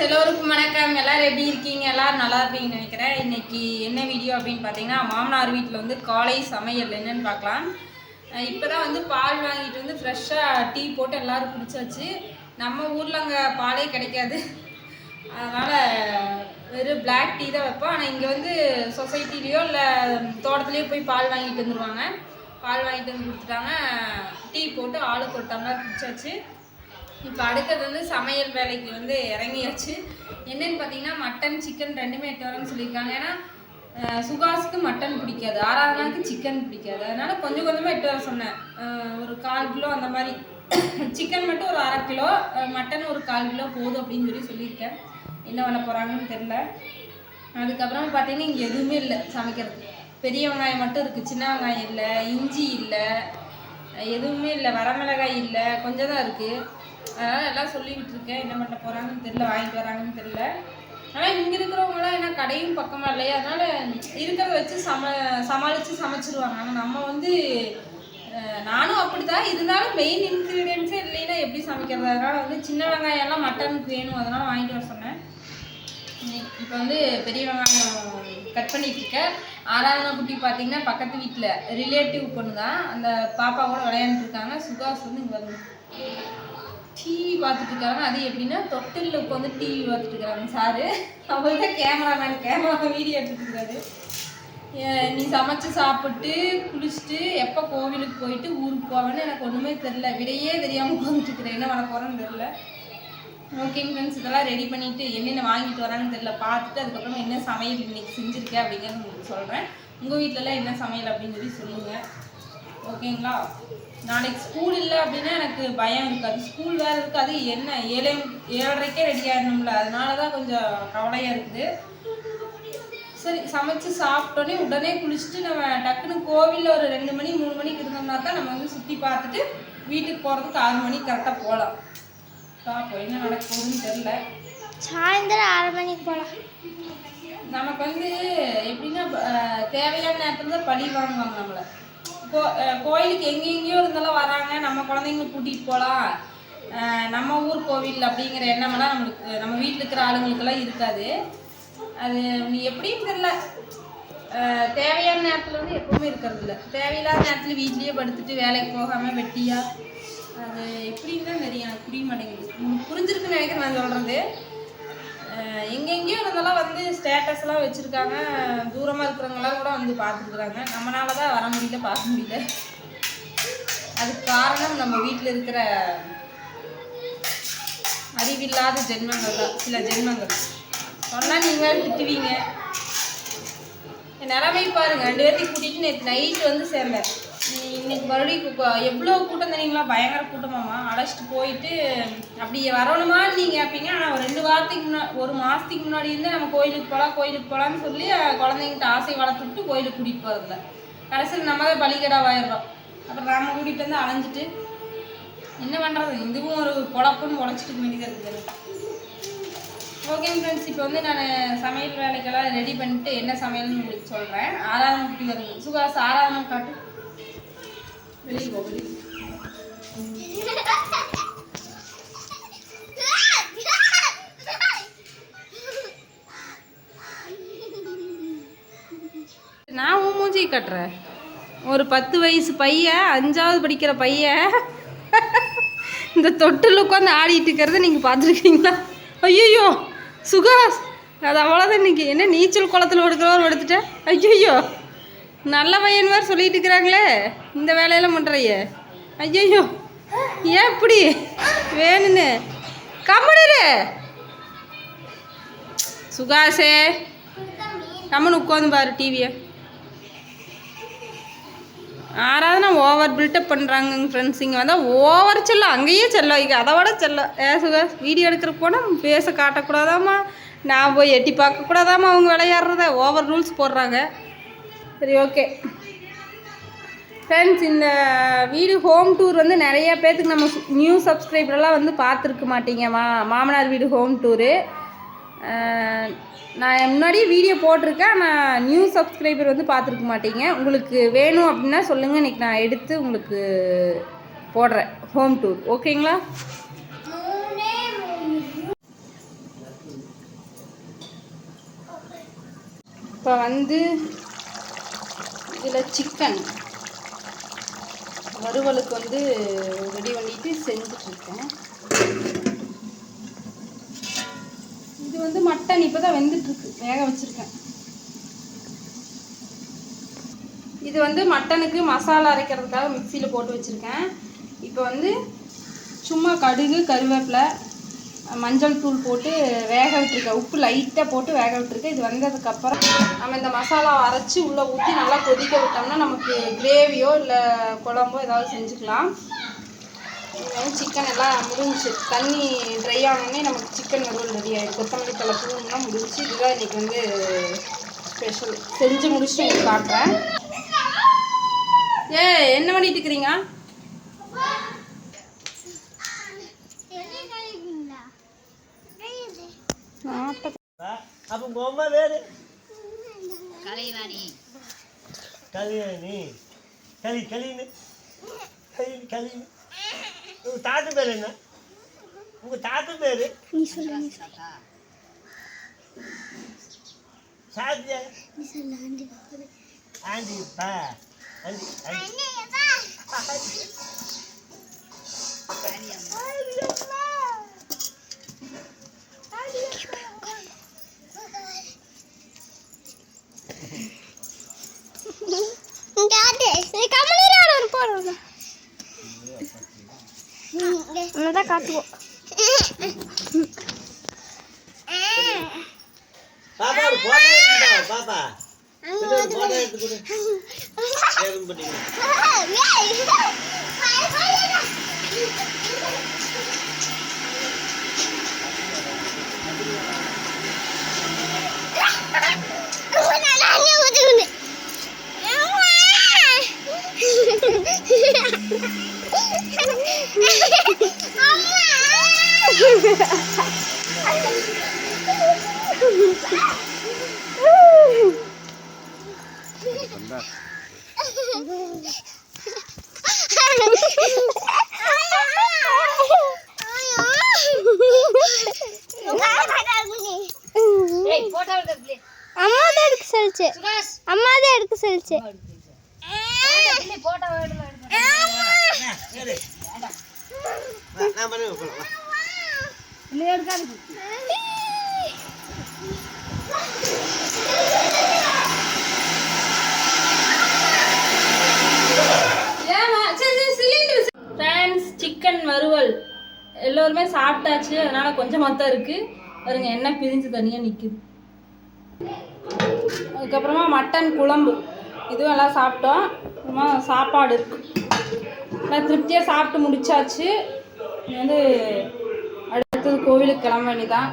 Friends எல்லோருக்கும் வணக்கம். எல்லோரும் எப்படி இருக்கீங்க? எல்லோரும் நல்லா இருப்பீங்கன்னு நினைக்கிறேன். இன்றைக்கி என்ன வீடியோ அப்படின்னு பார்த்தீங்கன்னா மாமனார் வீட்டில் வந்து காலை சமையல் என்னன்னு பார்க்கலாம். இப்போ தான் வந்து பால் வாங்கிட்டு வந்து ஃப்ரெஷ்ஷாக டீ போட்டு எல்லாரும் குடிச்சாச்சு. நம்ம ஊரில் அங்கே பாலே கிடைக்காது. அதனால் வெறும் பிளாக் டீ தான் வைப்போம். ஆனால் இங்கே வந்து சொசைட்டிலேயோ இல்லை தோட்டத்துலேயோ போய் பால் வாங்கிட்டு வந்துடுவாங்க பால் வாங்கிட்டு வந்து கொடுத்துட்டாங்க. டீ போட்டு ஆளுக்கு ஒரு டம்ளர் குடிச்சாச்சு. இப்போ அடுத்தது வந்து சமையல் வேலைக்கு வந்து இறங்கியாச்சு. என்னன்னு பார்த்தீங்கன்னா மட்டன் சிக்கன் ரெண்டுமே எட்டு வரேன்னு சொல்லியிருக்காங்க. ஏன்னா சுகாஸுக்கு மட்டன் பிடிக்காது. ஆறாவது நாளுக்கு சிக்கன் பிடிக்காது. அதனால் கொஞ்சம் கொஞ்சமாக எட்டு வர சொன்னேன். ஒரு கால் கிலோ அந்த மாதிரி. சிக்கன் மட்டும் ஒரு அரை கிலோ மட்டன் ஒரு கால் கிலோ போதும் அப்படின்னு சொல்லி சொல்லியிருக்கேன். என்ன பண்ண போகிறாங்கன்னு தெரில அதுக்கப்புறம் பார்த்தீங்கன்னா இங்கே எதுவுமே இல்லை சமைக்கிறதுக்கு. பெரிய வெங்காயம் மட்டும் இருக்குது சின்ன வெங்காயம் இல்லை இஞ்சி இல்லை எதுவுமே இல்லை. வரமிளகாய் இல்லை. கொஞ்சம் தான் இருக்குது அதனால் எல்லாம் சொல்லிக்கிட்டு இருக்கேன். என்ன பண்ண போகிறாங்கன்னு தெரில வாங்கிட்டு வராங்கன்னு தெரில ஆனால் இங்கே இருக்கிறவங்களாம் ஏன்னா கடையும் பக்கமாக இல்லையா? அதனால் இருக்கிறத வச்சு சம சமாளித்து சமைச்சிருவாங்க. ஆனால் நம்ம வந்து நானும் அப்படி தான் இருந்தாலும் மெயின் இன்க்ரீடியன்ஸே இல்லைன்னா எப்படி சமைக்கிறது? அதனால் வந்து சின்ன வெங்காயம்லாம் மட்டனுக்கு வேணும். அதனால் வாங்கிட்டு வர சொன்னேன். இப்போ வந்து பெரிய வெங்காயம் கட் பண்ணிட்டு இருக்கேன். ஆறாவது குட்டி பார்த்தீங்கன்னா பக்கத்து வீட்டில் ரிலேட்டிவ் பொண்ணு தான் அந்த பாப்பா கூட விளையாண்டுட்டு சுகாஸ் வந்து இங்கே வந்து டிவி பார்த்துட்டு இருக்காங்க அது எப்படின்னா தொட்டிலில் உட்காந்து டிவி பார்த்துட்டு இருக்காங்க சாரு அவர் தான் கேமராமேன் கேமரா வீடியோ எடுத்துட்டு இருக்காரு நீ சமைச்சு சாப்பிட்டு குளிச்சுட்டு எப்போ கோவிலுக்கு போயிட்டு ஊருக்கு போவேன்னு எனக்கு ஒன்றுமே தெரில விடையே தெரியாமல் உட்காந்துட்டு இருக்கிறேன் என்ன பண்ண போகிறேன்னு தெரில ஓகேங்க ஃப்ரெண்ட்ஸ் இதெல்லாம் ரெடி பண்ணிவிட்டு என்னென்ன வாங்கிட்டு வராங்கன்னு தெரில பார்த்துட்டு அதுக்கப்புறம் என்ன சமையல் இன்னைக்கு செஞ்சுருக்கேன் அப்படிங்கிறது உங்களுக்கு சொல்கிறேன் உங்கள் வீட்டிலலாம் என்ன சமையல் அப்படின்னு சொல்லி சொல்லுங்கள் ஓகேங்களா நாளைக்கு ஸ்கூல் இல்லை அப்படின்னா எனக்கு பயம் இருக்காது. ஸ்கூல் வேறு இருக்காது. என்ன? ஏழை ஏழரைக்கே ரெடி ஆகணும்ல அதனால தான் கொஞ்சம் கவலையாக இருக்குது. சரி சமைச்சு சாப்பிட்டோன்னே உடனே குளிச்சுட்டு நம்ம டக்குன்னு கோவிலில் ஒரு ரெண்டு மணி மூணு மணிக்கு இருந்தோம்னா தான் நம்ம வந்து சுற்றி பார்த்துட்டு வீட்டுக்கு போகிறதுக்கு ஆறு மணிக்கு கரெக்டாக போகலாம். பார்ப்போம் என்ன நடக்க போகுதுன்னு தெரில சாயந்தரம் ஆறு மணிக்கு போகலாம். நமக்கு வந்து எப்படின்னா தேவையான நேரத்தில் தான் பழி வாங்குவாங்க நம்மளை. கோ கோயிலுக்கு எங்கெங்கேயோ இருந்தாலும் வராங்க. நம்ம குழந்தைங்களை கூட்டிகிட்டு போகலாம் நம்ம ஊர் கோவில் அப்படிங்கிற எண்ணமெல்லாம் நம்மளுக்கு நம்ம வீட்டில் இருக்கிற ஆளுங்களுக்கெல்லாம் இருக்காது. அது நீ எப்படின்னு தெரில தேவையான நேரத்தில் வந்து எப்பவுமே இருக்கிறது இல்லை. தேவையில்லாத நேரத்தில் வீட்லேயே படுத்துட்டு வேலைக்கு போகாமல் வெட்டியாக அது எப்படின்னு தான் தெரியும். எனக்கு புரிய மாட்டேங்குது. உங்களுக்கு புரிஞ்சிருக்குன்னு நினைக்கிறேன் நான் சொல்கிறது எங்கெங்கேயும் எங்கெங்கேயோ இருந்தெல்லாம் வந்து ஸ்டேட்டஸ்லாம் வச்சுருக்காங்க. தூரமாக இருக்கிறவங்களாம் கூட வந்து பார்த்துருக்குறாங்க. நம்மளால தான் வர முடியல பார்க்க முடியல. அதுக்கு காரணம் நம்ம வீட்டில் இருக்கிற அறிவில்லாத ஜென்மங்கள் தான். சில ஜென்மங்கள். சொன்னால் நீங்கள் திட்டுவீங்க. நிலமை பாருங்க ரெண்டு பேர்த்தையும் கூட்டிகிட்டு நேற்று நைட்டு வந்து சேர்ந்தேன். இன்னைக்கு மறுபடியும் எவ்வளோ கூட்டம் தெரியுங்களா? பயங்கர கூட்டமாம்மா. அழைச்சிட்டு போயிட்டு அப்படி வரணுமான்னு நீங்கள் கேட்பீங்க ஆனால் ஒரு ரெண்டு வாரத்துக்கு முன்னாடி ஒரு மாதத்துக்கு முன்னாடி இருந்து நம்ம கோயிலுக்கு போகலாம் கோயிலுக்கு போகலான்னு சொல்லி குழந்தைங்கிட்ட ஆசை வளர்த்துட்டு கோயிலுக்கு கூட்டிகிட்டு போகிறதில்ல கடைசியில் நம்ம தான் பலிகடாவாயிடுறோம். அப்புறம் நம்ம கூட்டிகிட்டு வந்து அலைஞ்சிட்டு என்ன பண்ணுறது இதுவும் ஒரு பொழப்புன்னு உழைச்சிட்டு வேண்டியதாக இருக்குது ஓகே ஃப்ரெண்ட்ஸ் இப்போ வந்து நான் சமையல் வேலைக்கெல்லாம் ரெடி பண்ணிட்டு என்ன சமையல்னு உங்களுக்கு சொல்கிறேன் ஆறாவது குட்டி வருங்க சுகாஸ் ஆறாவது காட்டு. வெளியே போ வெளியே போ. நான் உன் மூஞ்சி கட்டுறேன். ஒரு பத்து வயசு பையன் அஞ்சாவது படிக்கிற பையன். இந்த தொட்டில் உட்காந்து ஆடிட்டு இருக்கிறத நீங்கள் பார்த்துருக்கீங்களா? ஐயோ சுகாஸ் அது அவ்வளோதான் இன்றைக்கி என்ன நீச்சல் குளத்தில் எடுக்கிறவர் எடுத்துட்டேன் ஐயோ நல்ல பையன் மாதிரி சொல்லிட்டு இருக்கிறாங்களே. இந்த வேலையெல்லாம் பண்ணுறையே ஐயோ ஏன் இப்படி? வேணும்னு. கம்மனு சுகாசே. கம்மன் உட்காந்து பாரு டிவியை ஆறாவது நான் ஓவர் பில்டப் பண்ணுறாங்க ஃப்ரெண்ட்ஸ் இங்கே வந்தால் ஓவர் செல்லம் அங்கேயே செல்லம் இங்கே அதை விட செல்லம் ஏ வீடியோ எடுக்கிறக்கு போனால் பேச காட்டக்கூடாதாம்மா? நான் போய் எட்டி பார்க்கக்கூடாதாம்மா அவங்க விளையாடுறத? ஓவர் ரூல்ஸ் போடுறாங்க. சரி ஓகே. ஃப்ரெண்ட்ஸ் இந்த வீடு ஹோம் டூர் வந்து நிறைய பேர்த்துக்கு நம்ம நியூ சப்ஸ்கிரைபர்லாம் வந்து பார்த்துருக்க மாட்டீங்க. மா மாமனார் வீடு ஹோம் டூரு நான் முன்னாடி வீடியோ போட்டிருக்கேன் நான் நியூ சப்ஸ்கிரைபர் வந்து பார்த்துருக்க மாட்டீங்க. உங்களுக்கு வேணும் அப்படின்னா சொல்லுங்கள் இன்றைக்கி நான் எடுத்து உங்களுக்கு போடுறேன் ஹோம் டூர் ஓகேங்களா இப்போ வந்து இதில் சிக்கன் வறுவலுக்கு வந்து ரெடி பண்ணிட்டு செஞ்சிட்ருக்கேன் இது வந்து மட்டன் இப்போ தான் வெந்துட்டுருக்கு. வேக வச்சுருக்கேன். இது வந்து மட்டனுக்கு மசாலா அரைக்கிறதுக்காக மிக்சியில் போட்டு வச்சுருக்கேன். இப்போ வந்து சும்மா கடுகு கருவேப்பிலை மஞ்சள் தூள் போட்டு வேக விட்டுருக்கேன். உப்பு லைட்டாக போட்டு வேக விட்டுருக்கேன். இது வந்ததுக்கப்புறம் நம்ம இந்த மசாலாவை அரைச்சி உள்ளே ஊற்றி நல்லா கொதிக்க விட்டோம்னா நமக்கு கிரேவியோ இல்லை குழம்போ ஏதாவது செஞ்சுக்கலாம். சிக்கன் எல்லாம் முடிஞ்சுச்சு தண்ணி ட்ரை ஆனோடனே நமக்கு சிக்கன் வறுவல் ரெடி ஆகிடும் கொத்தமல்லி தலை பூண்டுலாம் முடிஞ்சுச்சு இதுதான் இன்றைக்கி வந்து ஸ்பெஷல் செஞ்சு முடிச்சுட்டு உங்களுக்கு காட்டுறேன். ஏ என்ன பண்ணிட்டு இருக்கிறீங்க? அப்போ அம்மா வேறு? கலைவாணி. கல்யாணி களி களின்னு களி களின்னு உங்கள் தாத்து பேர் என்ன? உங்கள் தாத்து பேர்? நீ சொல்லு நீ சாத்தியா சொல்லு ஆண்டி ஆண்டிப்பா ஆண்டி. ஆண்டி காட்டுவோம் பாப்பா ஒரு போட்டோ அம்மா தான் எடுக்க சொல்லிச்சு. சுகாஷ் அம்மா தான் எடுக்க சொல்லிச்சு. போட்டோ எடுக்க சரி வா, நான் பண்ணி போகலாம் வா இல்லை எடுக்காது ஏமா சரி சரி சிலிண்டர் ஃப்ரெண்ட்ஸ் சிக்கன் வறுவல் எல்லாருமே சாப்பிட்டாச்சு அதனால கொஞ்சம் மொத்தம் இருக்கு. பாருங்க எண்ணெய் பிரிஞ்சு தனியாக நிற்குது அதுக்கப்புறமா மட்டன் குழம்பு. இதுவும் எல்லாம் சாப்பிட்டோம். அப்புறமா சாப்பாடு இருக்கு. எல்லாம் திருப்தியாக சாப்பிட்டு முடிச்சாச்சு. வந்து அடுத்தது கோவிலுக்கு கிளம்ப வேண்டிதான்